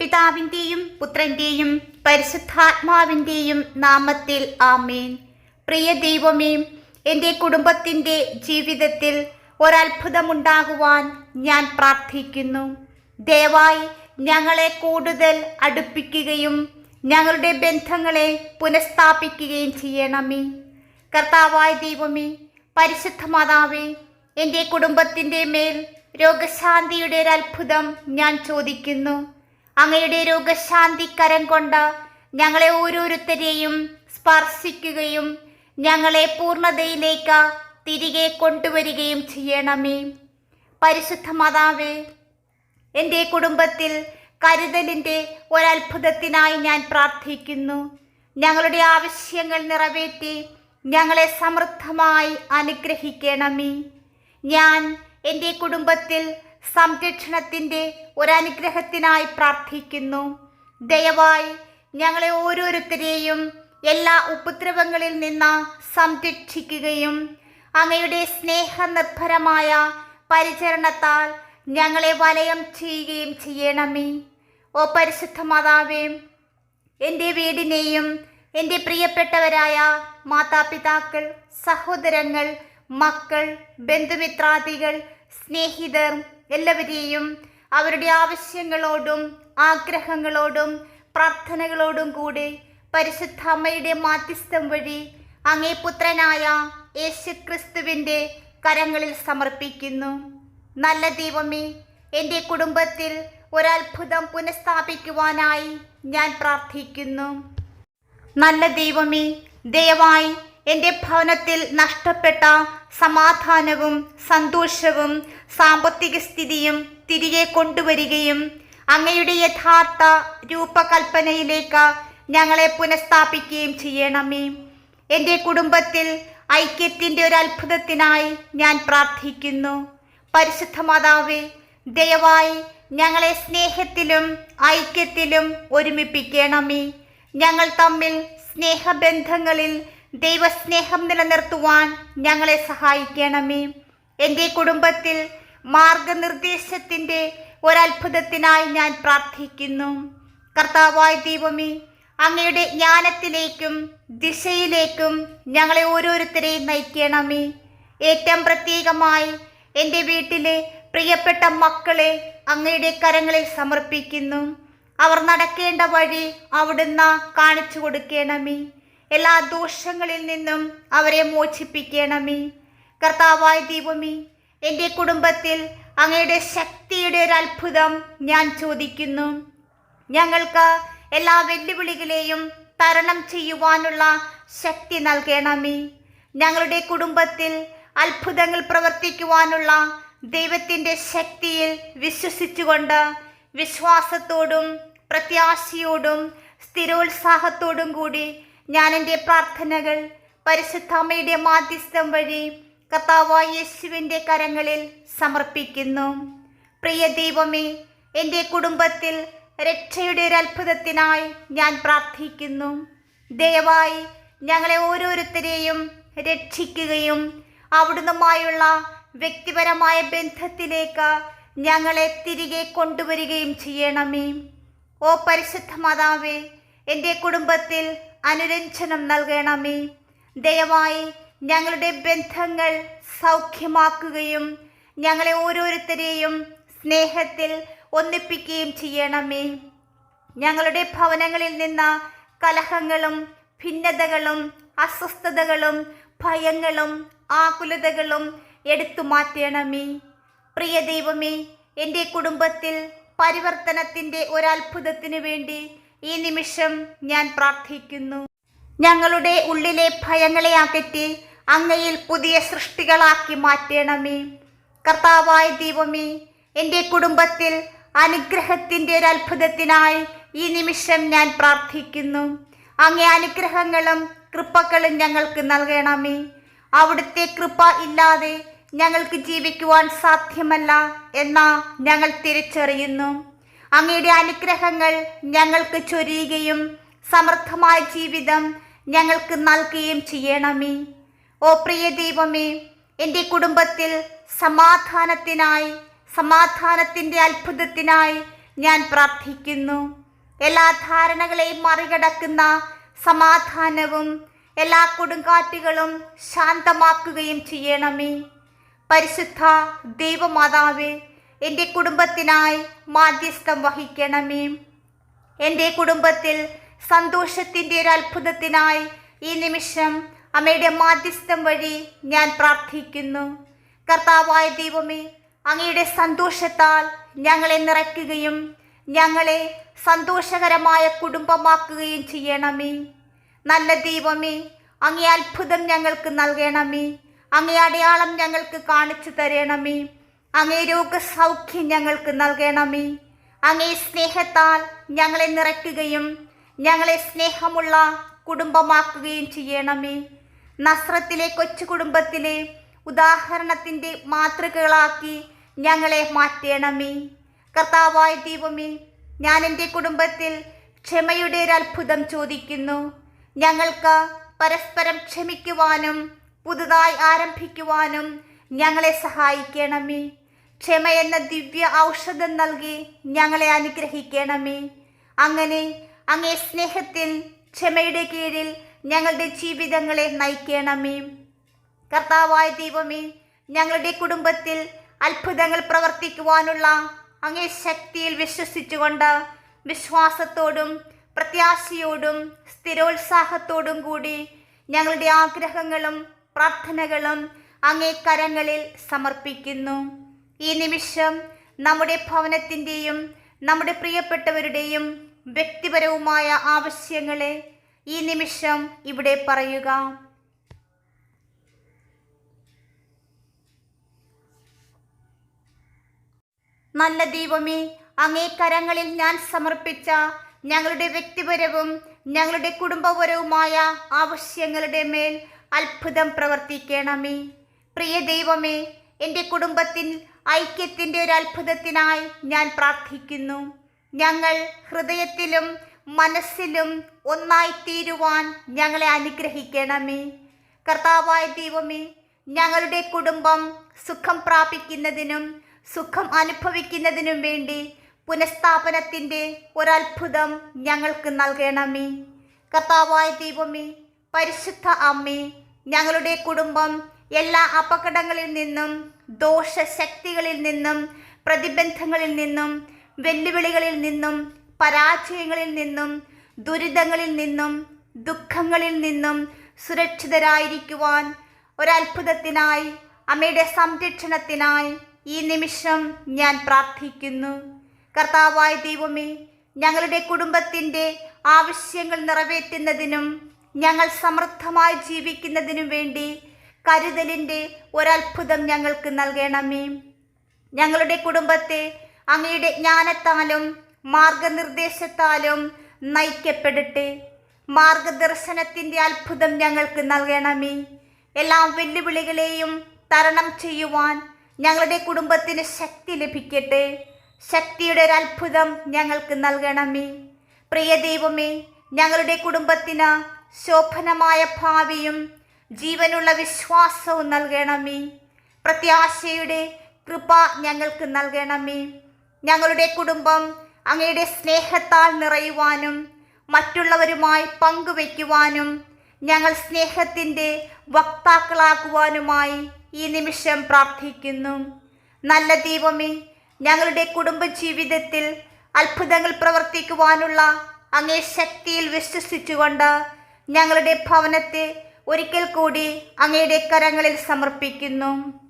പിതാവിന്റെയും പുത്രന്റെയും പരിശുദ്ധാത്മാവിന്റെയും നാമത്തിൽ ആമേൻ. പ്രിയ ദൈവമേ എന്റെ കുടുംബത്തിന്റെ ജീവിതത്തിൽ ഒരത്ഭുതമുണ്ടാകുവാൻ ഞാൻ പ്രാർത്ഥിക്കുന്നു. ദയവായി ഞങ്ങളെ കൂടുതൽ അടുപ്പിക്കുകയും ഞങ്ങളുടെ ബന്ധങ്ങളെ പുനഃസ്ഥാപിക്കുകയും ചെയ്യണമേ. കർത്താവായ ദൈവമേ പരിശുദ്ധ മാതാവേ എന്റെ കുടുംബത്തിന്റെ മേൽ രോഗശാന്തിയുടെ ഒരു അത്ഭുതം ഞാൻ ചോദിക്കുന്നു. അങ്ങയുടെ രോഗശാന്തി കരം കൊണ്ട് ഞങ്ങളെ ഓരോരുത്തരെയും സ്പർശിക്കുകയും ഞങ്ങളെ പൂർണതയിലേക്ക് തിരികെ കൊണ്ടുവരികയും ചെയ്യണമേ. പരിശുദ്ധ മാതാവേ എന്റെ കുടുംബത്തിൽ കരുതലിന്റെ ഒരത്ഭുതത്തിനായി ഞാൻ പ്രാർത്ഥിക്കുന്നു. ഞങ്ങളുടെ ആവശ്യങ്ങൾ നിറവേറ്റി ഞങ്ങളെ സമൃദ്ധമായി അനുഗ്രഹിക്കണമേ. ഞാൻ എന്റെ കുടുംബത്തിൽ സംരക്ഷണത്തിന്റെ ഒരനുഗ്രഹത്തിനായി പ്രാർത്ഥിക്കുന്നു. ദയവായി ഞങ്ങളെ ഓരോരുത്തരെയും എല്ലാ ഉപദ്രവങ്ങളിൽ നിന്ന് സംരക്ഷിക്കുകയും അങ്ങയുടെ സ്നേഹനിർഭരമായ പരിചരണത്താൽ ഞങ്ങളെ വലയം ചെയ്യുകയും ചെയ്യണമേ. ഓ പരിശുദ്ധ മാതാവേ എന്റെ വീടിനെയും എന്റെ പ്രിയപ്പെട്ടവരായ മാതാപിതാക്കൾ സഹോദരങ്ങൾ മക്കൾ ബന്ധുമിത്രാദികൾ സ്നേഹിതർ എല്ലാവരെയും അവരുടെ ആവശ്യങ്ങളോടും ആഗ്രഹങ്ങളോടും പ്രാർത്ഥനകളോടും കൂടി പരിശുദ്ധ അമ്മയുടെ മാധ്യസ്ഥം വഴി അങ്ങേ പുത്രനായ യേശു ക്രിസ്തുവിന്റെ കരങ്ങളിൽ സമർപ്പിക്കുന്നു. നല്ല ദൈവമേ എന്റെ കുടുംബത്തിൽ ഒരത്ഭുതം പുനഃസ്ഥാപിക്കുവാനായി ഞാൻ പ്രാർത്ഥിക്കുന്നു. നല്ല ദൈവമേ ദയവായി എന്റെ ഭവനത്തിൽ നഷ്ടപ്പെട്ട സമാധാനവും സന്തോഷവും സാമ്പത്തിക സ്ഥിതിയും തിരികെ കൊണ്ടുവരികയും അങ്ങയുടെ യഥാർത്ഥ രൂപകൽപ്പനയിലേക്ക് ഞങ്ങളെ പുനഃസ്ഥാപിക്കുകയും ചെയ്യണമേ. എന്റെ കുടുംബത്തിൽ ഐക്യത്തിന്റെ ഒരു അത്ഭുതത്തിനായി ഞാൻ പ്രാർത്ഥിക്കുന്നു. പരിശുദ്ധ മാതാവേ ദയവായി ഞങ്ങളെ സ്നേഹത്തിലും ഐക്യത്തിലും ഒരുമിപ്പിക്കണമേ. ഞങ്ങൾ തമ്മിൽ സ്നേഹബന്ധങ്ങളിൽ ദൈവസ്നേഹം നിലനിർത്തുവാൻ ഞങ്ങളെ സഹായിക്കണമേ. എന്റെ കുടുംബത്തിൽ മാർഗനിർദ്ദേശത്തിന്റെ ഒരത്ഭുതത്തിനായി ഞാൻ പ്രാർത്ഥിക്കുന്നു. കർത്താവായ ദൈവമേ അങ്ങയുടെ ജ്ഞാനത്തിലേക്കും ദിശയിലേക്കും ഞങ്ങളെ ഓരോരുത്തരെയും നയിക്കണമേ. ഏറ്റവും പ്രത്യേകമായി എന്റെ വീട്ടിലെ പ്രിയപ്പെട്ട മക്കളെ അങ്ങയുടെ കരങ്ങളിൽ സമർപ്പിക്കുന്നു. അവർ നടക്കേണ്ട വഴി അവിടുന്ന് കാണിച്ചു കൊടുക്കണമേ. എല്ലാ ദോഷങ്ങളിൽ നിന്നും അവരെ മോചിപ്പിക്കണമേ. കർത്താവായ ദൈവമേ എന്റെ കുടുംബത്തിൽ അങ്ങയുടെ ശക്തിയുടെ ഒരു അത്ഭുതം ഞാൻ ചോദിക്കുന്നു. ഞങ്ങൾക്ക് എല്ലാ വെല്ലുവിളികളെയും തരണം ചെയ്യുവാനുള്ള ശക്തി നൽകണമേ. ഞങ്ങളുടെ കുടുംബത്തിൽ അത്ഭുതങ്ങൾ പ്രവർത്തിക്കുവാനുള്ള ദൈവത്തിന്റെ ശക്തിയിൽ വിശ്വസിച്ചുകൊണ്ട് വിശ്വാസത്തോടും പ്രത്യാശയോടും സ്ഥിരോത്സാഹത്തോടും കൂടി ഞാൻ എന്റെ പ്രാർത്ഥനകൾ പരിശുദ്ധ അമ്മയുടെ മാധ്യസ്ഥം വഴി കർത്താവായ യേശുവിന്റെ കരങ്ങളിൽ സമർപ്പിക്കുന്നു. പ്രിയ ദൈവമേ എന്റെ കുടുംബത്തിൽ രക്ഷയുടെ ഒരു അത്ഭുതത്തിനായി ഞാൻ പ്രാർത്ഥിക്കുന്നു. ദയവായി ഞങ്ങളെ ഓരോരുത്തരെയും രക്ഷിക്കുകയും അവിടുന്നുമായുള്ള വ്യക്തിപരമായ ബന്ധത്തിലേക്ക് ഞങ്ങളെ തിരികെ കൊണ്ടുവരികയും ചെയ്യണമേ. ഓ പരിശുദ്ധ മാതാവേ എന്റെ കുടുംബത്തിൽ അനുരഞ്ജനം നൽകണമേ. ദയവായി ഞങ്ങളുടെ ബന്ധങ്ങൾ സൗഖ്യമാക്കുകയും ഞങ്ങളെ ഓരോരുത്തരെയും സ്നേഹത്തിൽ ഒന്നിപ്പിക്കുകയും ചെയ്യണമേ. ഞങ്ങളുടെ ഭവനങ്ങളിൽ നിന്ന് കലഹങ്ങളും ഭിന്നതകളും അസ്വസ്ഥതകളും ഭയങ്ങളും ആകുലതകളും എടുത്തു മാറ്റണമേ. പ്രിയ ദൈവമേ എന്റെ കുടുംബത്തിൽ പരിവർത്തനത്തിന്റെ ഒരത്ഭുതത്തിനു വേണ്ടി ഈ നിമിഷം ഞാൻ പ്രാർത്ഥിക്കുന്നു. ഞങ്ങളുടെ ഉള്ളിലെ ഭയങ്ങളെ അകറ്റി അങ്ങയിൽ പുതിയ സൃഷ്ടികളാക്കി മാറ്റണമേ. കർത്താവായ ദൈവമേ എന്റെ കുടുംബത്തിൽ അനുഗ്രഹത്തിന്റെ ഒരു അത്ഭുതത്തിനായി ഈ നിമിഷം ഞാൻ പ്രാർത്ഥിക്കുന്നു. അങ്ങേ അനുഗ്രഹങ്ങളും കൃപകളും ഞങ്ങൾക്ക് നൽകണമേ. അവിടുത്തെ കൃപ ഇല്ലാതെ ഞങ്ങൾക്ക് ജീവിക്കുവാൻ സാധ്യമല്ല എന്നാ ഞങ്ങൾ തിരിച്ചറിയുന്നു. അങ്ങയുടെ അനുഗ്രഹങ്ങൾ ഞങ്ങൾക്ക് ചൊരിയുകയും സമൃദ്ധമായ ജീവിതം ഞങ്ങൾക്ക് നൽകുകയും ചെയ്യണമേ. ഓ പ്രിയ ദൈവമേ എന്റെ കുടുംബത്തിൽ സമാധാനത്തിനായി സമാധാനത്തിന്റെ അത്ഭുതത്തിനായി ഞാൻ പ്രാർത്ഥിക്കുന്നു. എല്ലാ ധാരണകളെയും മറികടക്കുന്ന സമാധാനവും എല്ലാ കൊടുങ്കാറ്റുകളും ശാന്തമാക്കുകയും ചെയ്യണമേ. പരിശുദ്ധ ദൈവമാതാവേ എന്റെ കുടുംബത്തിനായി മാധ്യസ്ഥം വഹിക്കണമേ. എന്റെ കുടുംബത്തിൽ സന്തോഷത്തിന്റെ ഒരു അത്ഭുതത്തിനായി ഈ നിമിഷം അമ്മയുടെ മാധ്യസ്ഥം വഴി ഞാൻ പ്രാർത്ഥിക്കുന്നു. കർത്താവായ ദൈവമേ അങ്ങയുടെ സന്തോഷത്താൽ ഞങ്ങളെ നിറയ്ക്കുകയും ഞങ്ങളെ സന്തോഷകരമായ കുടുംബമാക്കുകയും ചെയ്യണമേ. നല്ല ദൈവമേ അങ്ങേ അത്ഭുതം ഞങ്ങൾക്ക് നൽകണമേ. അങ്ങേ അടയാളം ഞങ്ങൾക്ക് കാണിച്ചു തരണമേ. അങ്ങേ രോഗസൗഖ്യം ഞങ്ങൾക്ക് നൽകണമേ. അങ്ങേ സ്നേഹത്താൽ ഞങ്ങളെ നിറയ്ക്കുകയും ഞങ്ങളെ സ്നേഹമുള്ള കുടുംബമാക്കുകയും ചെയ്യണമേ. നസ്രത്തിലെ കൊച്ചു കുടുംബത്തിലെ ഉദാഹരണത്തിന്റെ മാതൃകകളാക്കി ഞങ്ങളെ മാറ്റണമേ. കർത്താവായ ദൈവമേ ഞാൻ എന്റെ കുടുംബത്തിൽ ക്ഷമയുടെ ഒരു അത്ഭുതം ചോദിക്കുന്നു. ഞങ്ങൾക്ക് പരസ്പരം ക്ഷമിക്കുവാനും പുതുതായി ആരംഭിക്കുവാനും ഞങ്ങളെ സഹായിക്കണമേ. ക്ഷമ എന്ന ദിവ്യ ഔഷധം നൽകി ഞങ്ങളെ അനുഗ്രഹിക്കണമേ. അങ്ങനെ അങ്ങേ സ്നേഹത്തിൽ ക്ഷമയുടെ കീഴിൽ ഞങ്ങളുടെ ജീവിതങ്ങളെ നയിക്കണമേ. കർത്താവായ ദൈവമേ ഞങ്ങളുടെ കുടുംബത്തിൽ അത്ഭുതങ്ങൾ പ്രവർത്തിക്കുവാനുള്ള അങ്ങേ ശക്തിയിൽ വിശ്വസിച്ചുകൊണ്ട് വിശ്വാസത്തോടും പ്രത്യാശയോടും സ്ഥിരോത്സാഹത്തോടും കൂടി ഞങ്ങളുടെ ആഗ്രഹങ്ങളും പ്രാർത്ഥനകളും അങ്ങേ കരങ്ങളിൽ സമർപ്പിക്കുന്നു. ഈ നിമിഷം നമ്മുടെ ഭവനത്തിന്റെയും നമ്മുടെ പ്രിയപ്പെട്ടവരുടെയും വ്യക്തിപരവുമായ ആവശ്യങ്ങളെ ഈ നിമിഷം ഇവിടെ പറയുക. നല്ല ദൈവമേ അങ്ങേ കരങ്ങളിൽ ഞാൻ സമർപ്പിച്ച ഞങ്ങളുടെ വ്യക്തിപരവും ഞങ്ങളുടെ കുടുംബപരവുമായ ആവശ്യങ്ങളുടെ മേൽ അത്ഭുതം പ്രവർത്തിക്കണമേ. പ്രിയ ദൈവമേ എന്റെ കുടുംബത്തിൽ ഐക്യത്തിന്റെ ഒരു അത്ഭുതത്തിനായി ഞാൻ പ്രാർത്ഥിക്കുന്നു. ഞങ്ങൾ ഹൃദയത്തിലും മനസ്സിലും ഒന്നായി തീരുവാൻ ഞങ്ങളെ അനുഗ്രഹിക്കണമേ. കർത്താവായ ദൈവമേ ഞങ്ങളുടെ കുടുംബം സുഖം പ്രാപിക്കുന്നതിനും സുഖം അനുഭവിക്കുന്നതിനും വേണ്ടി പുനഃസ്ഥാപനത്തിന്റെ ഒരത്ഭുതം ഞങ്ങൾക്ക് നൽകണമേ. കർത്താവായ ദൈവമേ പരിശുദ്ധ അമ്മേ ഞങ്ങളുടെ കുടുംബം എല്ലാ അപകടങ്ങളിൽ നിന്നും ദോഷശക്തികളിൽ നിന്നും പ്രതിബന്ധങ്ങളിൽ നിന്നും വെല്ലുവിളികളിൽ നിന്നും പരാജയങ്ങളിൽ നിന്നും ദുരിതങ്ങളിൽ നിന്നും ദുഃഖങ്ങളിൽ നിന്നും സുരക്ഷിതരായിരിക്കുവാൻ ഒരത്ഭുതത്തിനായി അമ്മയുടെ സംരക്ഷണത്തിനായി ഈ നിമിഷം ഞാൻ പ്രാർത്ഥിക്കുന്നു. കർത്താവായ ദൈവമേ ഞങ്ങളുടെ കുടുംബത്തിന്റെ ആവശ്യങ്ങൾ നിറവേറ്റുന്നതിനും ഞങ്ങൾ സമൃദ്ധമായി ജീവിക്കുന്നതിനും വേണ്ടി കരുതലിന്റെ ഒരത്ഭുതം ഞങ്ങൾക്ക് നൽകണമേ. ഞങ്ങളുടെ കുടുംബത്തെ അങ്ങയുടെ ജ്ഞാനത്താലും മാർഗനിർദ്ദേശത്താലും നയിക്കപ്പെടട്ടെ. മാർഗദർശനത്തിന്റെ അത്ഭുതം ഞങ്ങൾക്ക് നൽകണമേ. എല്ലാ വെല്ലുവിളികളെയും തരണം ചെയ്യുവാൻ ഞങ്ങളുടെ കുടുംബത്തിന് ശക്തി ലഭിക്കട്ടെ. ശക്തിയുടെ ഒരു അത്ഭുതം ഞങ്ങൾക്ക് നൽകണമേ. പ്രിയ ദൈവമേ ഞങ്ങളുടെ കുടുംബത്തിന് ശോഭനമായ ഭാവിയും ജീവനുള്ള വിശ്വാസവും നൽകണമേ. പ്രത്യാശയുടെ കൃപ ഞങ്ങൾക്ക് നൽകണമേ. ഞങ്ങളുടെ കുടുംബം അങ്ങയുടെ സ്നേഹത്താൽ നിറയുവാനും മറ്റുള്ളവരുമായി പങ്കുവയ്ക്കുവാനും ഞങ്ങൾ സ്നേഹത്തിന്റെ വക്താക്കളാക്കുവാനുമായി ഈ നിമിഷം പ്രാർത്ഥിക്കുന്നു. നല്ല ദൈവമേ ഞങ്ങളുടെ കുടുംബജീവിതത്തിൽ അത്ഭുതങ്ങൾ പ്രവർത്തിക്കുവാനുള്ള അങ്ങേ ശക്തിയിൽ വിശ്വസിച്ചുകൊണ്ട് ഞങ്ങളുടെ ഭവനത്തെ ഒരിക്കൽ കൂടി അങ്ങയുടെ കരങ്ങളിൽ സമർപ്പിക്കുന്നു.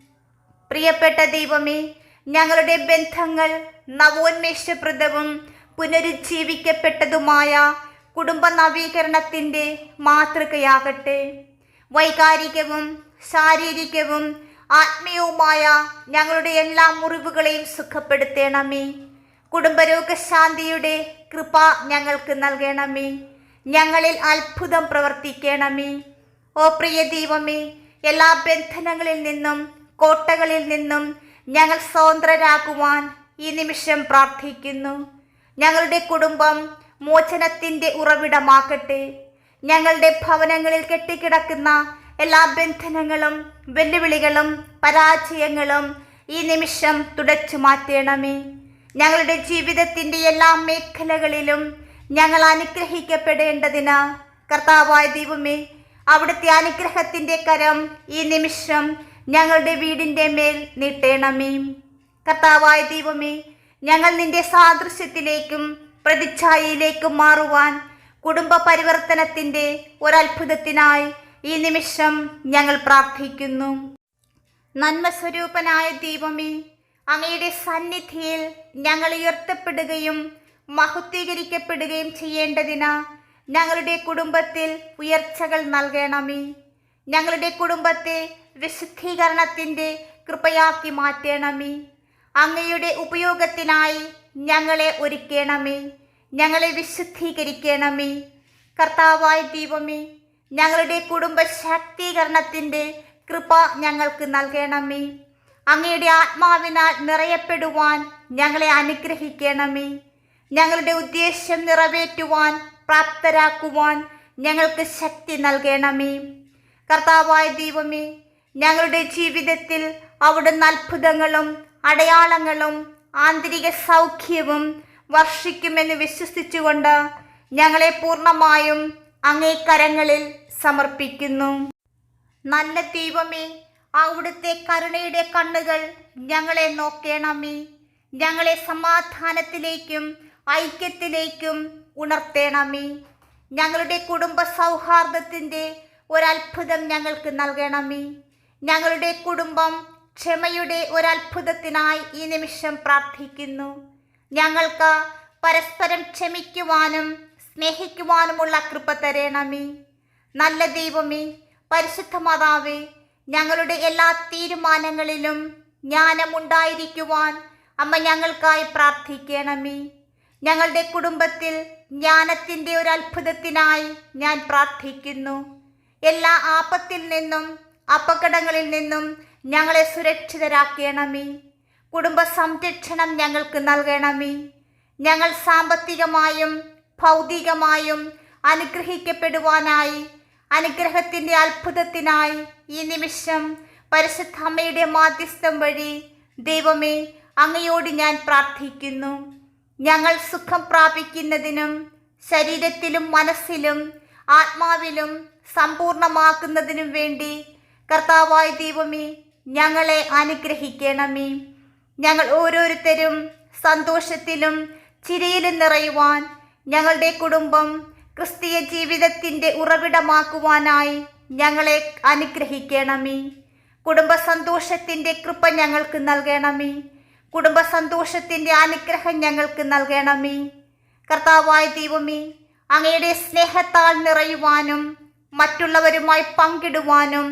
പ്രിയപ്പെട്ട ദൈവമേ ഞങ്ങളുടെ ബന്ധങ്ങൾ നവോന്മേഷപ്രദവും പുനരുജ്ജീവിക്കപ്പെട്ടതുമായ കുടുംബ നവീകരണത്തിന്റെ മാതൃകയാകട്ടെ. വൈകാരികവും ശാരീരികവും ആത്മീയവുമായ ഞങ്ങളുടെ എല്ലാ മുറിവുകളെയും സുഖപ്പെടുത്തണമേ. കുടുംബരോഗശാന്തിയുടെ കൃപ ഞങ്ങൾക്ക് നൽകണമേ. ഞങ്ങളിൽ അത്ഭുതം പ്രവർത്തിക്കണമേ. ഓ പ്രിയ ദൈവമേ എല്ലാ ബന്ധനങ്ങളിൽ നിന്നും കോട്ടകളിൽ നിന്നും ഞങ്ങൾ സ്വതന്ത്രരാകുവാൻ ഈ നിമിഷം പ്രാർത്ഥിക്കുന്നു. ഞങ്ങളുടെ കുടുംബം മോചനത്തിന്റെ ഉറവിടമാക്കട്ടെ ഞങ്ങളുടെ ഭവനങ്ങളിൽ കെട്ടിക്കിടക്കുന്ന എല്ലാ ബന്ധനങ്ങളും വെല്ലുവിളികളും പരാജയങ്ങളും ഈ നിമിഷം തുടച്ചു മാറ്റണമേ. ഞങ്ങളുടെ ജീവിതത്തിന്റെ എല്ലാ മേഖലകളിലും ഞങ്ങൾ അനുഗ്രഹിക്കപ്പെടേണ്ടതിന് കർത്താവായ ദൈവമേ അവിടുത്തെ അനുഗ്രഹത്തിന്റെ കരം ഈ നിമിഷം ഞങ്ങളുടെ വീടിന്റെ മേൽ നീട്ടേണമേ. കർത്താവായ ദൈവമേ ഞങ്ങൾ നിന്റെ സാദൃശ്യത്തിലേക്കും പ്രതിച്ഛായയിലേക്കും മാറുവാൻ കുടുംബ പരിവർത്തനത്തിന്റെ ഒരത്ഭുതത്തിനായി ഈ നിമിഷം ഞങ്ങൾ പ്രാർത്ഥിക്കുന്നു. നന്മസ്വരൂപനായ ദൈവമേ അങ്ങയുടെ സന്നിധിയിൽ ഞങ്ങൾ ഉയർത്തപ്പെടുകയും മഹത്വീകരിക്കപ്പെടുകയും ചെയ്യേണ്ടതിന് ഞങ്ങളുടെ കുടുംബത്തിൽ ഉയർച്ചകൾ നൽകണമേ. ഞങ്ങളുടെ കുടുംബത്തെ വിശുദ്ധീകരണത്തിന്റെ കൃപയാക്കി മാറ്റണമേ. അങ്ങയുടെ ഉപയോഗത്തിനായി ഞങ്ങളെ ഒരുക്കണമേ. ഞങ്ങളെ വിശുദ്ധീകരിക്കണമേ. കർത്താവായ ദൈവമേ ഞങ്ങളുടെ കുടുംബ ശാക്തീകരണത്തിന്റെ കൃപ ഞങ്ങൾക്ക് നൽകണമേ. അങ്ങയുടെ ആത്മാവിനാൽ നിറയപ്പെടുവാൻ ഞങ്ങളെ അനുഗ്രഹിക്കണമേ. ഞങ്ങളുടെ ഉദ്ദേശ്യം നിറവേറ്റുവാൻ പ്രാപ്തരാക്കുവാൻ ഞങ്ങൾക്ക് ശക്തി നൽകണമേ. കർത്താവായ ദൈവമേ ഞങ്ങളുടെ ജീവിതത്തിൽ അവിടുന്ന് അത്ഭുതങ്ങളും അടയാളങ്ങളും ആന്തരിക സൗഖ്യവും വർഷിക്കുമെന്ന് വിശ്വസിച്ചുകൊണ്ട് ഞങ്ങളെ പൂർണമായും അങ്ങേ കരങ്ങളിൽ സമർപ്പിക്കുന്നു. നല്ല ദൈവമേ അവിടുത്തെ കരുണയുടെ കണ്ണുകൾ ഞങ്ങളെ നോക്കേണമേ. ഞങ്ങളെ സമാധാനത്തിലേക്കും ഐക്യത്തിലേക്കും ഉണർത്തേണമേ. ഞങ്ങളുടെ കുടുംബ സൗഹാർദ്ദത്തിന്റെ ഒരത്ഭുതം ഞങ്ങൾക്ക് നൽകണമേ. ഞങ്ങളുടെ കുടുംബം ക്ഷമയുടെ ഒരത്ഭുതത്തിനായി ഈ നിമിഷം പ്രാർത്ഥിക്കുന്നു. ഞങ്ങൾക്ക് പരസ്പരം ക്ഷമിക്കുവാനും സ്നേഹിക്കുവാനുമുള്ള കൃപ തരേണമേ. നല്ല ദൈവമേ പരിശുദ്ധ മാതാവേ ഞങ്ങളുടെ എല്ലാ തീരുമാനങ്ങളിലും ജ്ഞാനമുണ്ടായിരിക്കുവാൻ അമ്മ ഞങ്ങൾക്കായി പ്രാർത്ഥിക്കണമേ. ഞങ്ങളുടെ കുടുംബത്തിൽ ജ്ഞാനത്തിന്റെ ഒരു അത്ഭുതത്തിനായി ഞാൻ പ്രാർത്ഥിക്കുന്നു. എല്ലാ ആപത്തിൽ നിന്നും അപകടങ്ങളിൽ നിന്നും ഞങ്ങളെ സുരക്ഷിതരാക്കണമേ. കുടുംബ സംരക്ഷണം ഞങ്ങൾക്ക് നൽകണമേ. ഞങ്ങൾ സാമ്പത്തികമായും ഭൗതികമായും അനുഗ്രഹിക്കപ്പെടുവാനായി അനുഗ്രഹത്തിന്റെ അത്ഭുതത്തിനായി ഈ നിമിഷം പരിശുദ്ധ അമ്മയുടെ മാധ്യസ്ഥം വഴി ദൈവമേ അങ്ങയോട് ഞാൻ പ്രാർത്ഥിക്കുന്നു. ഞങ്ങൾ സുഖം പ്രാപിക്കുന്നതിനും ശരീരത്തിലും മനസ്സിലും ആത്മാവിലും സമ്പൂർണമാക്കുന്നതിനും വേണ്ടി കർത്താവായ ദൈവമേ ഞങ്ങളെ അനുഗ്രഹിക്കണമേ. ഞങ്ങൾ ഓരോരുത്തരും സന്തോഷത്തിലും ചിരിയിലും നിറയുവാൻ ഞങ്ങളുടെ കുടുംബം ക്രിസ്തീയ ജീവിതത്തിന്റെ ഉറവിടമാക്കുവാനായി ഞങ്ങളെ അനുഗ്രഹിക്കണമേ. കുടുംബ സന്തോഷത്തിന്റെ കൃപ ഞങ്ങൾക്ക് നൽകണമേ. കുടുംബ സന്തോഷത്തിന്റെ അനുഗ്രഹം ഞങ്ങൾക്ക് നൽകണമേ. കർത്താവായ ദൈവമേ അങ്ങയുടെ സ്നേഹത്താൽ നിറയുവാനും മറ്റുള്ളവരുമായി പങ്കിടുവാനും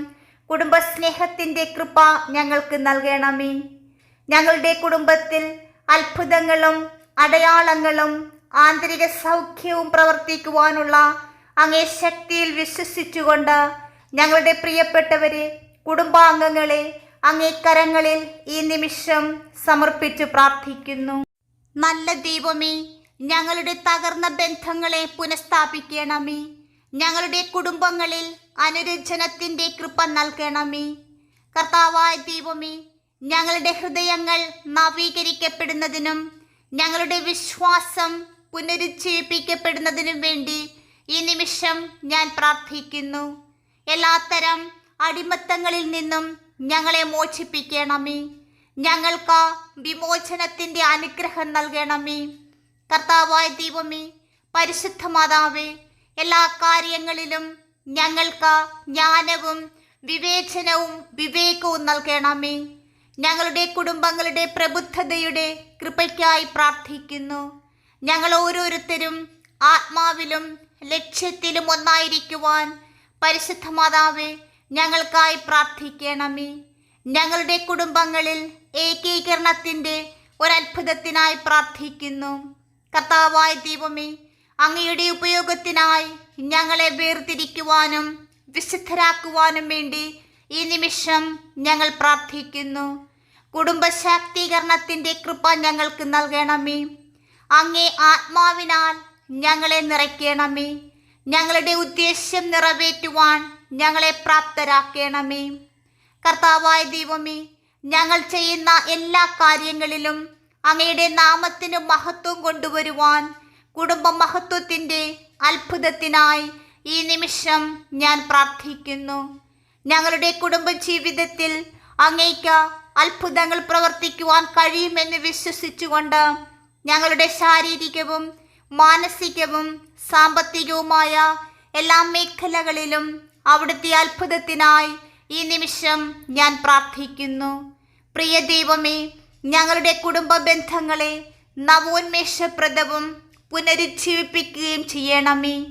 കുടുംബ സ്നേഹത്തിന്റെ കൃപ ഞങ്ങൾക്ക് നൽകണമേ. ഞങ്ങളുടെ കുടുംബത്തിൽ അത്ഭുതങ്ങളും അടയാളങ്ങളും ആന്തരിക സൗഖ്യവും പ്രവർത്തിക്കുവാനുള്ള അങ്ങേ ശക്തിയിൽ വിശ്വസിച്ചുകൊണ്ട് ഞങ്ങളുടെ പ്രിയപ്പെട്ടവരെ കുടുംബാംഗങ്ങളെ അങ്ങേ കരങ്ങളിൽ ഈ നിമിഷം സമർപ്പിച്ചു പ്രാർത്ഥിക്കുന്നു. നല്ല ദൈവമേ ഞങ്ങളുടെ തകർന്ന ബന്ധങ്ങളെ പുനഃസ്ഥാപിക്കണമേ. ഞങ്ങളുടെ കുടുംബങ്ങളിൽ അനുരഞ്ജനത്തിന്റെ കൃപ നൽകണമേ. കർത്താവായ ദൈവമേ ഞങ്ങളുടെ ഹൃദയങ്ങൾ നവീകരിക്കപ്പെടുന്നതിനും ഞങ്ങളുടെ വിശ്വാസം പുനരുജ്ജീവിപ്പിക്കപ്പെടുന്നതിനും വേണ്ടി ഈ നിമിഷം ഞാൻ പ്രാർത്ഥിക്കുന്നു. എല്ലാത്തരം അടിമത്തങ്ങളിൽ നിന്നും ഞങ്ങളെ മോചിപ്പിക്കണമേ. ഞങ്ങൾക്ക് വിമോചനത്തിന്റെ അനുഗ്രഹം നൽകണമേ. കർത്താവായ ദൈവമേ പരിശുദ്ധ മാതാവേ എല്ലാ കാര്യങ്ങളിലും ഞങ്ങൾക്ക് ജ്ഞാനവും വിവേചനവും വിവേകവും നൽകണമേ. ഞങ്ങളുടെ കുടുംബങ്ങളുടെ പ്രബുദ്ധതയുടെ കൃപയ്ക്കായി പ്രാർത്ഥിക്കുന്നു. ഞങ്ങൾ ഓരോരുത്തരും ആത്മാവിലും ലക്ഷ്യത്തിലും ഒന്നായിരിക്കുവാൻ പരിശുദ്ധ മാതാവേ ഞങ്ങൾക്കായി പ്രാർത്ഥിക്കണമേ. ഞങ്ങളുടെ കുടുംബങ്ങളിൽ ഏകീകരണത്തിന്റെ ഒരത്ഭുതത്തിനായി പ്രാർത്ഥിക്കുന്നു. കർത്താവായ ദൈവമേ അങ്ങയുടെ ഉപയോഗത്തിനായി ഞങ്ങളെ വേർതിരിക്കുവാനും വിശുദ്ധരാക്കുവാനും വേണ്ടി ഈ നിമിഷം ഞങ്ങൾ പ്രാർത്ഥിക്കുന്നു. കുടുംബ ശാക്തീകരണത്തിന്റെ കൃപ ഞങ്ങൾക്ക് നൽകണമേ. അങ്ങേ ആത്മാവിനാൽ ഞങ്ങളെ നിറയ്ക്കണമേ. ഞങ്ങളുടെ ഉദ്ദേശ്യം നിറവേറ്റുവാൻ ഞങ്ങളെ പ്രാപ്തരാക്കണമേ. കർത്താവായ ദൈവമേ ഞങ്ങൾ ചെയ്യുന്ന എല്ലാ കാര്യങ്ങളിലും അങ്ങയുടെ നാമത്തിന് മഹത്വം കൊണ്ടുവരുവാൻ കുടുംബ മഹത്വത്തിന്റെ അത്ഭുതത്തിനായി ഈ നിമിഷം ഞാൻ പ്രാർത്ഥിക്കുന്നു. ഞങ്ങളുടെ കുടുംബ ജീവിതത്തിൽ അങ്ങേക്ക് അത്ഭുതങ്ങൾ പ്രവർത്തിക്കുവാൻ കഴിയുമെന്ന് വിശ്വസിച്ചുകൊണ്ട് ഞങ്ങളുടെ ശാരീരികവും മാനസികവും സാമ്പത്തികവുമായ എല്ലാ മേഖലകളിലും അവിടുത്തെ അത്ഭുതത്തിനായി ഈ നിമിഷം ഞാൻ പ്രാർത്ഥിക്കുന്നു. പ്രിയ ദൈവമേ ഞങ്ങളുടെ കുടുംബ ബന്ധങ്ങളെ നവോന്മേഷപ്രദവും പുനരുജ്ജീവിപ്പിക്കുകയും ചെയ്യണമേ.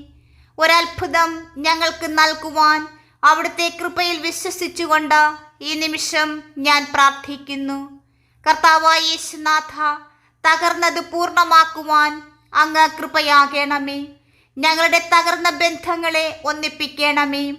ഒരത്ഭുതം ഞങ്ങൾക്ക് നൽകുവാൻ അവിടുത്തെ കൃപയിൽ വിശ്വസിച്ചുകൊണ്ട് ഈ നിമിഷം ഞാൻ പ്രാർത്ഥിക്കുന്നു. കർത്താവായ യേശുനാഥ തകർന്നത് പൂർണമാക്കുവാൻ അങ്ങ് കൃപയാകണമേ. ഞങ്ങളുടെ തകർന്ന ബന്ധങ്ങളെ ഒന്നിപ്പിക്കണമേ.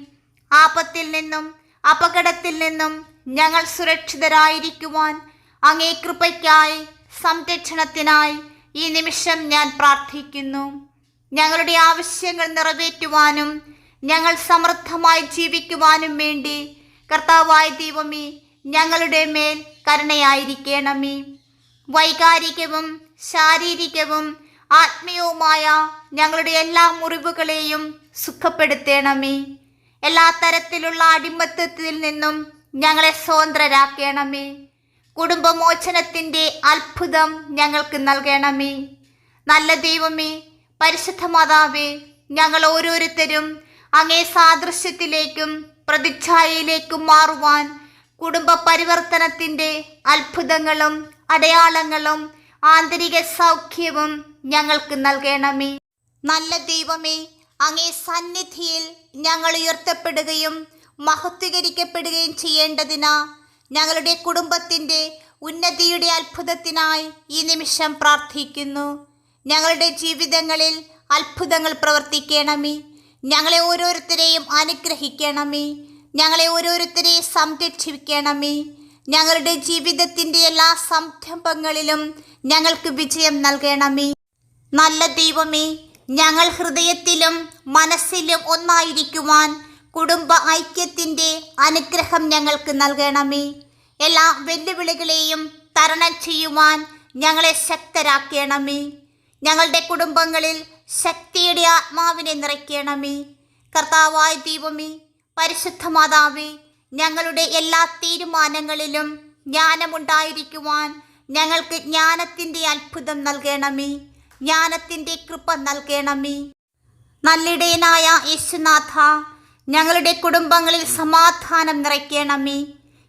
ആപത്തിൽ നിന്നും അപകടത്തിൽ നിന്നും ഞങ്ങൾ സുരക്ഷിതരായിരിക്കുവാൻ അങ്ങേ കൃപയ്ക്കായി സംരക്ഷണത്തിനായി ഈ നിമിഷം ഞാൻ പ്രാർത്ഥിക്കുന്നു. ഞങ്ങളുടെ ആവശ്യങ്ങൾ നിറവേറ്റുവാനും ഞങ്ങൾ സമൃദ്ധമായി ജീവിക്കുവാനും വേണ്ടി കർത്താവായ ദൈവമേ ഞങ്ങളുടെ മേൽ കരുണയായിരിക്കണമേ. വൈകാരികവും ശാരീരികവും ആത്മീയവുമായ ഞങ്ങളുടെ എല്ലാ മുറിവുകളെയും സുഖപ്പെടുത്തണമേ. എല്ലാ തരത്തിലുള്ള അടിമത്തത്തിൽ നിന്നും ഞങ്ങളെ സ്വതന്ത്രരാക്കണമേ. കുടുംബമോചനത്തിന്റെ അത്ഭുതം ഞങ്ങൾക്ക് നൽകണമേ. നല്ല ദൈവമേ പരിശുദ്ധ മാതാവേ ഞങ്ങൾ ഓരോരുത്തരും അങ്ങേ സാദൃശ്യത്തിലേക്കും പ്രതിച്ഛായയിലേക്കും മാറുവാൻ കുടുംബ പരിവർത്തനത്തിന്റെ അത്ഭുതങ്ങളും അടയാളങ്ങളും ആന്തരിക സൗഖ്യവും ഞങ്ങൾക്ക് നൽകണമേ. നല്ല ദൈവമേ അങ്ങേ സന്നിധിയിൽ ഞങ്ങൾ ഉയർത്തപ്പെടുകയും മഹത്വീകരിക്കപ്പെടുകയും ചെയ്യേണ്ടതിന് ഞങ്ങളുടെ കുടുംബത്തിന്റെ ഉന്നതിയുടെ അത്ഭുതത്തിനായി ഈ നിമിഷം പ്രാർത്ഥിക്കുന്നു. ഞങ്ങളുടെ ജീവിതങ്ങളിൽ അത്ഭുതങ്ങൾ പ്രവർത്തിക്കണമേ. ഞങ്ങളെ ഓരോരുത്തരെയും അനുഗ്രഹിക്കണമേ. ഞങ്ങളെ ഓരോരുത്തരെയും സംരക്ഷിക്കണമേ. ഞങ്ങളുടെ ജീവിതത്തിന്റെ എല്ലാ സംരംഭങ്ങളിലും ഞങ്ങൾക്ക് വിജയം നൽകണമേ. നല്ല ദൈവമേ ഞങ്ങൾ ഹൃദയത്തിലും മനസ്സിലും ഒന്നായിരിക്കുവാൻ കുടുംബ ഐക്യത്തിന്റെ അനുഗ്രഹം ഞങ്ങൾക്ക് നൽകണമേ. എല്ലാ വെല്ലുവിളികളെയും തരണം ചെയ്യുവാൻ ഞങ്ങളെ ശക്തരാക്കണമേ. ഞങ്ങളുടെ കുടുംബങ്ങളിൽ ശക്തിയുടെ ആത്മാവിനെ നിറയ്ക്കണമേ. കർത്താവായ ദൈവമേ പരിശുദ്ധ മാതാവേ ഞങ്ങളുടെ എല്ലാ തീരുമാനങ്ങളിലും ജ്ഞാനമുണ്ടായിരിക്കുവാൻ ഞങ്ങൾക്ക് ജ്ഞാനത്തിന്റെ അത്ഭുതം നൽകണമേ. ജ്ഞാനത്തിന്റെ കൃപ നൽകണമേ. നല്ലിടയനായ യേശുനാഥ ഞങ്ങളുടെ കുടുംബങ്ങളിൽ സമാധാനം നിറയ്ക്കണമേ.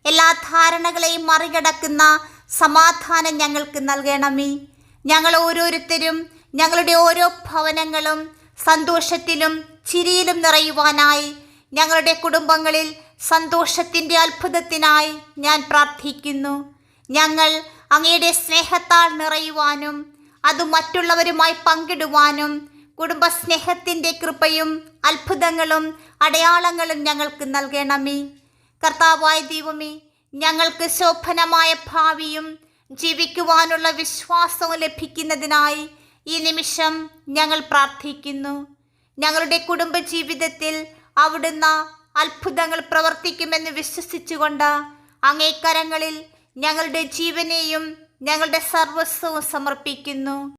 എല്ലാ ധാരണകളെയും മറികടക്കുന്ന സമാധാനം ഞങ്ങൾക്ക് നൽകണമേ. ഞങ്ങൾ ഓരോരുത്തരും ഞങ്ങളുടെ ഓരോ ഭവനങ്ങളും സന്തോഷത്തിലും ചിരിയിലും നിറയുവാനായി ഞങ്ങളുടെ കുടുംബങ്ങളിൽ സന്തോഷത്തിന്റെ അത്ഭുതത്തിനായി ഞാൻ പ്രാർത്ഥിക്കുന്നു. ഞങ്ങൾ അങ്ങയുടെ സ്നേഹത്താൽ നിറയുവാനും അത് മറ്റുള്ളവരുമായി പങ്കിടുവാനും കുടുംബസ്നേഹത്തിന്റെ കൃപയും അത്ഭുതങ്ങളും അടയാളങ്ങളും ഞങ്ങൾക്ക് നൽകണമേ. കർത്താവായ ദൈവമേ ഞങ്ങൾക്ക് ശോഭനമായ ഭാവിയും ജീവിക്കുവാനുള്ള വിശ്വാസവും ലഭിക്കുന്നതിനായി ഈ നിമിഷം ഞങ്ങൾ പ്രാർത്ഥിക്കുന്നു. ഞങ്ങളുടെ കുടുംബജീവിതത്തിൽ അവിടുന്ന് അത്ഭുതങ്ങൾ പ്രവർത്തിക്കുമെന്ന് വിശ്വസിച്ചുകൊണ്ട് അങ്ങേക്കരങ്ങളിൽ ഞങ്ങളുടെ ജീവനെയും ഞങ്ങളുടെ സർവസ്വവും സമർപ്പിക്കുന്നു.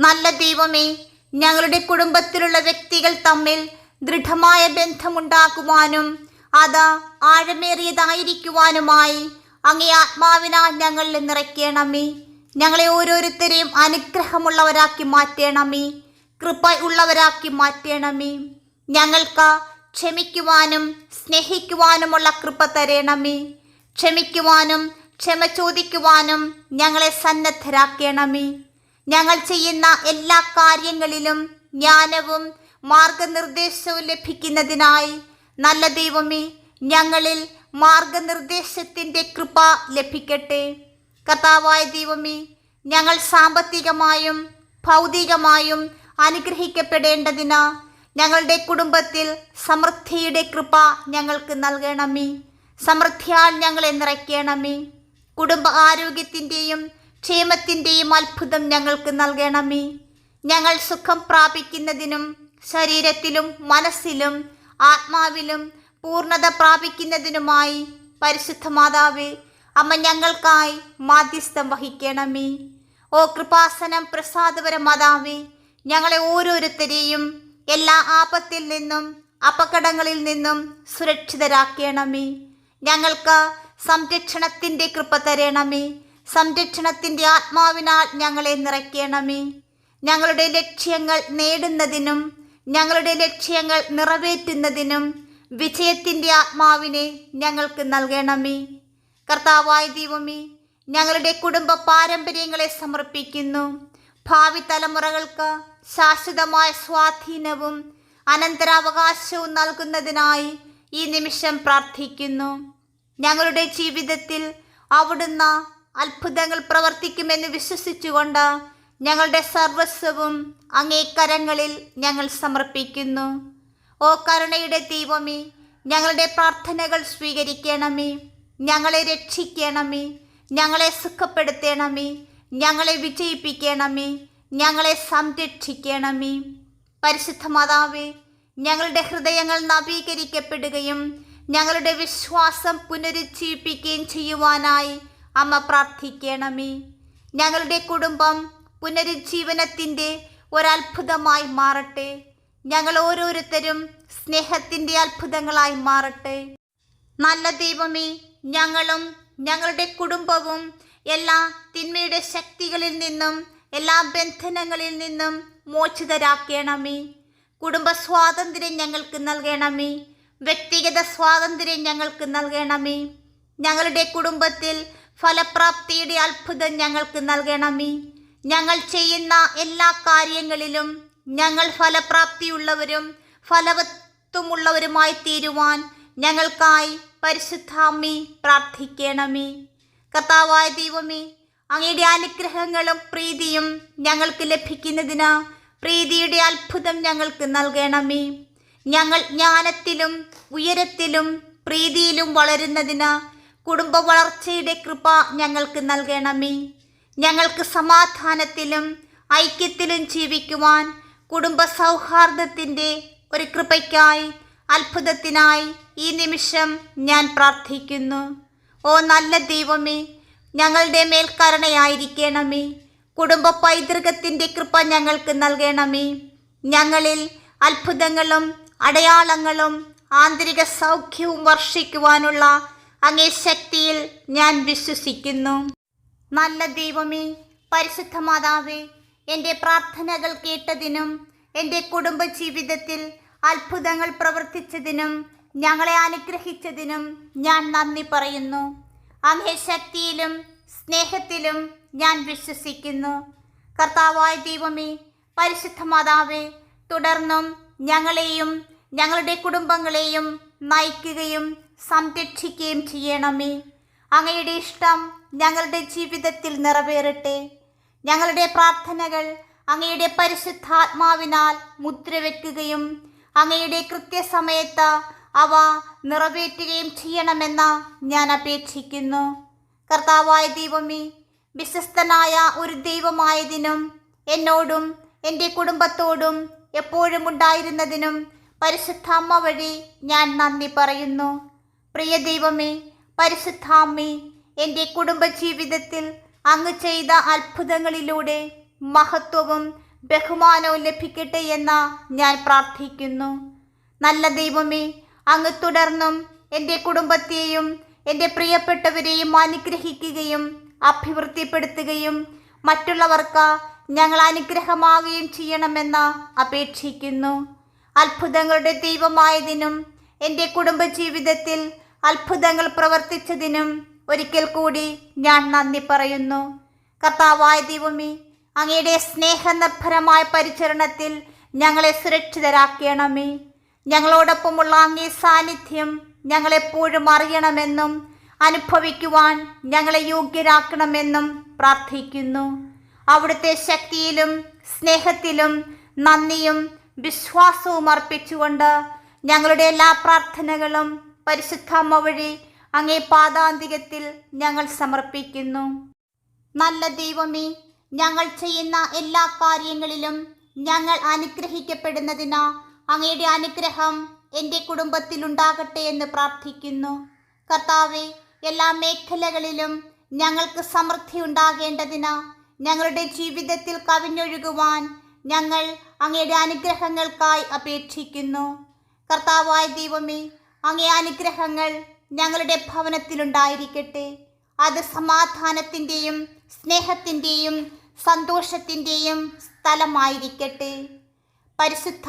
നല്ല ദൈവമേ ഞങ്ങളുടെ കുടുംബത്തിലുള്ള വ്യക്തികൾ തമ്മിൽ ദൃഢമായ ബന്ധമുണ്ടാക്കുവാനും അത് ആഴമേറിയതായിരിക്കുവാനുമായി അങ്ങേ ആത്മാവിനാ ഞങ്ങളിൽ നിറയ്ക്കണമേ. ഞങ്ങളെ ഓരോരുത്തരെയും അനുഗ്രഹമുള്ളവരാക്കി മാറ്റണമേ. കൃപ ഉള്ളവരാക്കി മാറ്റണമേ. ഞങ്ങൾക്ക് ക്ഷമിക്കുവാനും സ്നേഹിക്കുവാനുമുള്ള കൃപ തരണമേ. ക്ഷമിക്കുവാനും ക്ഷമ ചോദിക്കുവാനും ഞങ്ങളെ സന്നദ്ധരാക്കണമേ. ഞങ്ങൾ ചെയ്യുന്ന എല്ലാ കാര്യങ്ങളിലും ജ്ഞാനവും മാർഗനിർദ്ദേശവും ലഭിക്കുന്നതിനായി നല്ല ദൈവമേ ഞങ്ങളിൽ മാർഗനിർദ്ദേശത്തിന്റെ കൃപ ലഭിക്കട്ടെ. കർത്താവായ ദൈവമേ ഞങ്ങൾ സാമ്പത്തികമായും ഭൗതികമായും അനുഗ്രഹിക്കപ്പെടേണ്ടതിന് ഞങ്ങളുടെ കുടുംബത്തിൽ സമൃദ്ധിയുടെ കൃപ ഞങ്ങൾക്ക് നൽകണമേ. സമൃദ്ധിയാൽ ഞങ്ങളെ നിറയ്ക്കണമേ. കുടുംബ ആരോഗ്യത്തിന്റെയും ക്ഷേമത്തിന്റെയും അത്ഭുതം ഞങ്ങൾക്ക് നൽകണമേ. ഞങ്ങൾ സുഖം പ്രാപിക്കുന്നതിനും ശരീരത്തിലും മനസ്സിലും ആത്മാവിലും പൂർണത പ്രാപിക്കുന്നതിനുമായി പരിശുദ്ധ മാതാവേ അമ്മ ഞങ്ങൾക്കായി മാധ്യസ്ഥം വഹിക്കണമേ. ഓ കൃപാസനം പ്രസാദപര മാതാവേ ഞങ്ങളെ ഓരോരുത്തരെയും എല്ലാ ആപത്തിൽ നിന്നും അപകടങ്ങളിൽ നിന്നും സുരക്ഷിതരാക്കണമേ. ഞങ്ങൾക്ക് സംരക്ഷണത്തിന്റെ കൃപ തരണമേ. സംരക്ഷണത്തിന്റെ ആത്മാവിനാൽ ഞങ്ങളെ നിറയ്ക്കണമേ. ഞങ്ങളുടെ ലക്ഷ്യങ്ങൾ നേടുന്നതിനും ഞങ്ങളുടെ ലക്ഷ്യങ്ങൾ നിറവേറ്റുന്നതിനും വിജയത്തിന്റെ ആത്മാവിനെ ഞങ്ങൾക്ക് നൽകണമേ. കർത്താവായ ദൈവമേ ഞങ്ങളുടെ കുടുംബ പാരമ്പര്യങ്ങളെ സമർപ്പിക്കുന്നു. ഭാവി തലമുറകൾക്ക് ശാശ്വതമായ സ്വാധീനവും അനന്തരാവകാശവും നൽകുന്നതിനായി ഈ നിമിഷം പ്രാർത്ഥിക്കുന്നു. ഞങ്ങളുടെ ജീവിതത്തിൽ അവിടുന്ന് അത്ഭുതങ്ങൾ പ്രവർത്തിക്കുമെന്ന് വിശ്വസിച്ചുകൊണ്ട് ഞങ്ങളുടെ സർവസ്വവും അങ്ങേ കരങ്ങളിൽ ഞങ്ങൾ സമർപ്പിക്കുന്നു. ഓ കരുണയുടെ ദൈവമേ ഞങ്ങളുടെ പ്രാർത്ഥനകൾ സ്വീകരിക്കണമേ. ഞങ്ങളെ രക്ഷിക്കണമേ. ഞങ്ങളെ സുഖപ്പെടുത്തണമേ. ഞങ്ങളെ വിജയിപ്പിക്കണമേ. ഞങ്ങളെ സംരക്ഷിക്കണമേ. പരിശുദ്ധ മാതാവേ ഞങ്ങളുടെ ഹൃദയങ്ങൾ നവീകരിക്കപ്പെടുകയും ഞങ്ങളുടെ വിശ്വാസം പുനരുജ്ജീവിപ്പിക്കുകയും ചെയ്യുവാനായി അമ്മ പ്രാർത്ഥിക്കണമേ. ഞങ്ങളുടെ കുടുംബം പുനരുജ്ജീവനത്തിന്റെ ഒരത്ഭുതമായി മാറട്ടെ. ഞങ്ങൾ ഓരോരുത്തരും സ്നേഹത്തിന്റെ അത്ഭുതങ്ങളായി മാറട്ടെ. നല്ല ദൈവമേ ഞങ്ങളും ഞങ്ങളുടെ കുടുംബവും എല്ലാ തിന്മയുടെ ശക്തികളിൽ നിന്നും എല്ലാ ബന്ധനങ്ങളിൽ നിന്നും മോചിതരാക്കണമേ. കുടുംബ സ്വാതന്ത്ര്യം ഞങ്ങൾക്ക് നൽകണമേ. വ്യക്തിഗത സ്വാതന്ത്ര്യം ഞങ്ങൾക്ക് നൽകണമേ. ഞങ്ങളുടെ കുടുംബത്തിൽ ഫലപ്രാപ്തിയുടെ അത്ഭുതം ഞങ്ങൾക്ക് നൽകണമേ. ഞങ്ങൾ ചെയ്യുന്ന എല്ലാ കാര്യങ്ങളിലും ഞങ്ങൾ ഫലപ്രാപ്തിയുള്ളവരും ഫലവത്വമുള്ളവരുമായി തീരുവാൻ ഞങ്ങൾക്കായി പരിശുദ്ധാമ്മി പ്രാർത്ഥിക്കണമേ. കർത്താവായ ദൈവമേ അങ്ങയുടെ അനുഗ്രഹങ്ങളും പ്രീതിയും ഞങ്ങൾക്ക് ലഭിക്കുന്നതിന് പ്രീതിയുടെ അത്ഭുതം ഞങ്ങൾക്ക് നൽകണമേ. ഞങ്ങൾ ജ്ഞാനത്തിലും ഉയരത്തിലും പ്രീതിയിലും വളരുന്നതിന് കുടുംബ വളർച്ചയുടെ കൃപ ഞങ്ങൾക്ക് നൽകണമേ. ഞങ്ങൾക്ക് സമാധാനത്തിലും ഐക്യത്തിലും ജീവിക്കുവാൻ കുടുംബ സൗഹാർദ്ദത്തിന്റെ ഒരു കൃപയ്ക്കായി അത്ഭുതത്തിനായി ഈ നിമിഷം ഞാൻ പ്രാർത്ഥിക്കുന്നു. ഓ നല്ല ദൈവമേ ഞങ്ങളുടെ മേൽ കരുണയായിരിക്കണമേ കുടുംബ പൈതൃകത്തിന്റെ കൃപ ഞങ്ങൾക്ക് നൽകണമേ. ഞങ്ങളിൽ അത്ഭുതങ്ങളും അടയാളങ്ങളും ആന്തരിക സൗഖ്യവും വർഷിക്കുവാനുള്ള അങ്ങേ ശക്തിയിൽ ഞാൻ വിശ്വസിക്കുന്നു. നല്ല ദൈവമേ പരിശുദ്ധ മാതാവേ എന്റെ പ്രാർത്ഥനകൾ കേട്ടതിനും എന്റെ കുടുംബജീവിതത്തിൽ അത്ഭുതങ്ങൾ പ്രവർത്തിച്ചതിനും ഞങ്ങളെ അനുഗ്രഹിച്ചതിനും ഞാൻ നന്ദി പറയുന്നു. അങ്ങേ ശക്തിയിലും സ്നേഹത്തിലും ഞാൻ വിശ്വസിക്കുന്നു. കർത്താവായ ദൈവമേ പരിശുദ്ധ മാതാവേ തുടർന്നും ഞങ്ങളെയും ഞങ്ങളുടെ കുടുംബങ്ങളെയും നയിക്കുകയും സംരക്ഷിക്കുകയും ചെയ്യണമേ. അങ്ങയുടെ ഇഷ്ടം ഞങ്ങളുടെ ജീവിതത്തിൽ നിറവേറട്ടെ. ഞങ്ങളുടെ പ്രാർത്ഥനകൾ അങ്ങയുടെ പരിശുദ്ധാത്മാവിനാൽ മുദ്രവെക്കുകയും അങ്ങയുടെ കൃത്യസമയത്ത് അവ നിറവേറ്റുകയും ചെയ്യണമെന്ന് ഞാൻ അപേക്ഷിക്കുന്നു. കർത്താവായ ദൈവമേ വിശ്വസ്തനായ ഒരു ദൈവമായതിനും എന്നോടും എന്റെ കുടുംബത്തോടും എപ്പോഴും ഉണ്ടായിരുന്നതിനും പരിശുദ്ധാമ്മ വഴി ഞാൻ നന്ദി പറയുന്നു. പ്രിയ ദൈവമേ പരിശുദ്ധാമ്മേ എന്റെ കുടുംബജീവിതത്തിൽ അങ്ങ് ചെയ്ത അത്ഭുതങ്ങളിലൂടെ മഹത്വവും ബഹുമാനവും ലഭിക്കട്ടെ എന്ന് ഞാൻ പ്രാർത്ഥിക്കുന്നു. നല്ല ദൈവമേ അങ്ങ് തുടർന്നും എന്റെ കുടുംബത്തെയും എന്റെ പ്രിയപ്പെട്ടവരെയും അനുഗ്രഹിക്കുകയും അഭിവൃദ്ധിപ്പെടുത്തുകയും മറ്റുള്ളവർക്ക് ഞങ്ങൾ അനുഗ്രഹമാവുകയും ചെയ്യണമെന്ന് അപേക്ഷിക്കുന്നു. അത്ഭുതങ്ങളുടെ ദൈവമായതിനും എന്റെ കുടുംബജീവിതത്തിൽ അത്ഭുതങ്ങൾ പ്രവർത്തിച്ചതിനും ഒരിക്കൽ കൂടി ഞാൻ നന്ദി പറയുന്നു. കർത്താവായ ദൈവമേ അങ്ങയുടെ സ്നേഹനിർഭരമായ പരിചരണത്തിൽ ഞങ്ങളെ സുരക്ഷിതരാക്കണമേ. ഞങ്ങളോടൊപ്പമുള്ള അങ്ങേ സാന്നിധ്യം ഞങ്ങളെപ്പോഴും അറിയണമെന്നും അനുഭവിക്കുവാൻ ഞങ്ങളെ യോഗ്യരാക്കണമെന്നും പ്രാർത്ഥിക്കുന്നു. അവിടുത്തെ ശക്തിയിലും സ്നേഹത്തിലും നന്ദിയും വിശ്വാസവും അർപ്പിച്ചുകൊണ്ട് ഞങ്ങളുടെ എല്ലാ പ്രാർത്ഥനകളും പരിശുദ്ധാമ്മ വഴി അങ്ങേ പാദാന്തികത്തിൽ ഞങ്ങൾ സമർപ്പിക്കുന്നു. നല്ല ദൈവമേ ഞങ്ങൾ ചെയ്യുന്ന എല്ലാ കാര്യങ്ങളിലും ഞങ്ങൾ അനുഗ്രഹിക്കപ്പെടുന്നതിന് അങ്ങയുടെ അനുഗ്രഹം എന്റെ കുടുംബത്തിലുണ്ടാകട്ടെ എന്ന് പ്രാർത്ഥിക്കുന്നു. കർത്താവെ എല്ലാ മേഖലകളിലും ഞങ്ങൾക്ക് സമൃദ്ധി ഉണ്ടാകേണ്ടതിന് ഞങ്ങളുടെ ജീവിതത്തിൽ കവിഞ്ഞൊഴുകുവാൻ ഞങ്ങൾ അങ്ങയുടെ അനുഗ്രഹങ്ങൾക്കായി അപേക്ഷിക്കുന്നു. കർത്താവായ ദൈവമേ അങ്ങേ അനുഗ്രഹങ്ങൾ ഞങ്ങളുടെ ഭവനത്തിലുണ്ടായിരിക്കട്ടെ. അത് സമാധാനത്തിന്റെയും സ്നേഹത്തിന്റെയും സന്തോഷത്തിന്റെയും സ്ഥലമായിരിക്കട്ടെ. പരിശുദ്ധ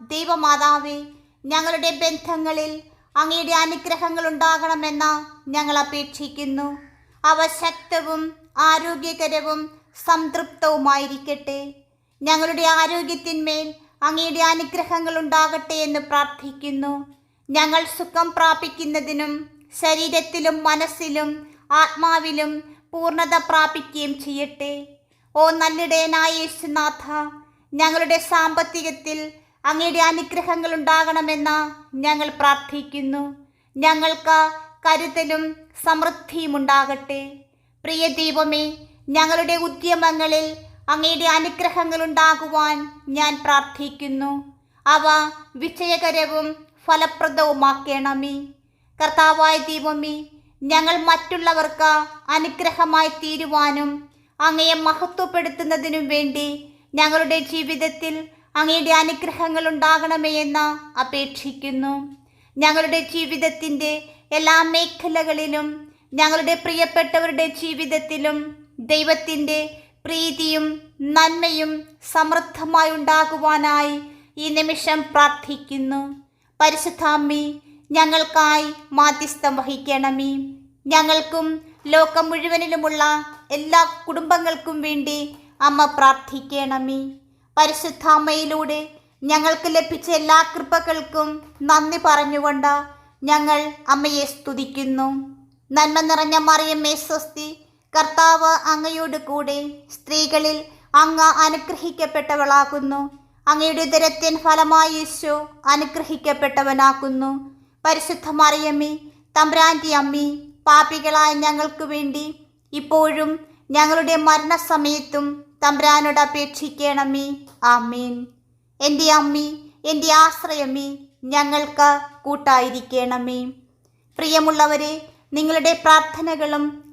ദൈവമാതാവേ ഞങ്ങളുടെ ബന്ധങ്ങളിൽ അങ്ങയുടെ അനുഗ്രഹങ്ങൾ ഉണ്ടാകണമെന്ന് ഞങ്ങൾ അപേക്ഷിക്കുന്നു. അവ ശക്തവും ആരോഗ്യകരവും സംതൃപ്തവുമായിരിക്കട്ടെ. ഞങ്ങളുടെ ആരോഗ്യത്തിന്മേൽ അങ്ങയുടെ അനുഗ്രഹങ്ങൾ ഉണ്ടാകട്ടെ എന്ന് പ്രാർത്ഥിക്കുന്നു. ഞങ്ങൾ സുഖം പ്രാപിക്കുന്നതിനും ശരീരത്തിലും മനസ്സിലും ആത്മാവിലും പൂർണത പ്രാപിക്കുകയും ചെയ്യട്ടെ. ഓ നല്ലിടയനായ യേശുനാഥ ഞങ്ങളുടെ സാമ്പത്തികത്തിൽ അങ്ങയുടെ അനുഗ്രഹങ്ങൾ ഉണ്ടാകണമെന്ന് ഞങ്ങൾ പ്രാർത്ഥിക്കുന്നു. ഞങ്ങൾക്ക് കരുതലും സമൃദ്ധിയും ഉണ്ടാകട്ടെ. പ്രിയ ദൈവമേ ഞങ്ങളുടെ ഉദ്യമങ്ങളിൽ അങ്ങയുടെ അനുഗ്രഹങ്ങൾ ഉണ്ടാകുവാൻ ഞാൻ പ്രാർത്ഥിക്കുന്നു. അവ വിജയകരവും ഫലപ്രദവുമാക്കണമേ. കർത്താവായ ദൈവമേ ഞങ്ങൾ മറ്റുള്ളവർക്ക് അനുഗ്രഹമായി തീരുവാനും അങ്ങയെ മഹത്വപ്പെടുത്തുന്നതിനും വേണ്ടി ഞങ്ങളുടെ ജീവിതത്തിൽ അങ്ങയുടെ അനുഗ്രഹങ്ങൾ ഉണ്ടാകണമേ എന്ന് അപേക്ഷിക്കുന്നു. ഞങ്ങളുടെ ജീവിതത്തിന്റെ എല്ലാ മേഖലകളിലും ഞങ്ങളുടെ പ്രിയപ്പെട്ടവരുടെ ജീവിതത്തിലും ദൈവത്തിന്റെ പ്രീതിയും നന്മയും സമൃദ്ധമായി ഉണ്ടാകുവാനായി ഈ നിമിഷം പ്രാർത്ഥിക്കുന്നു. പരിശുദ്ധാമ്മി ഞങ്ങൾക്കായി മാധ്യസ്ഥം വഹിക്കണമേ. ഞങ്ങൾക്കും ലോകം മുഴുവനിലുമുള്ള എല്ലാ കുടുംബങ്ങൾക്കും വേണ്ടി അമ്മ പ്രാർത്ഥിക്കണമേ. പരിശുദ്ധാമ്മയിലൂടെ ഞങ്ങൾക്ക് ലഭിച്ച എല്ലാ കൃപകൾക്കും നന്ദി പറഞ്ഞുകൊണ്ട് ഞങ്ങൾ അമ്മയെ സ്തുതിക്കുന്നു. നന്മ നിറഞ്ഞ മറിയമ്മേ സ്വസ്തി കർത്താവ് അങ്ങയോട് കൂടെ സ്ത്രീകളിൽ അങ്ങ അനുഗ്രഹിക്കപ്പെട്ടവളാകുന്നു. അങ്ങയുടെ ഉദരത്തിൻ ഫലമായി യേശു അനുഗ്രഹിക്കപ്പെട്ടവനാക്കുന്നു പരിശുദ്ധ മറിയമ്മേ തമ്പ്രാന്റെ അമ്മി പാപികളായ ഞങ്ങൾക്ക് വേണ്ടി ഇപ്പോഴും ഞങ്ങളുടെ മരണസമയത്തും തമ്പ്രാനോട് അപേക്ഷിക്കണമേ. ആമീൻ. എന്റെ അമ്മി എന്റെ ആശ്രയമേ ഞങ്ങൾക്ക് കൂട്ടായിരിക്കണമേ. പ്രിയമുള്ളവരെ നിങ്ങളുടെ പ്രാർത്ഥനകളും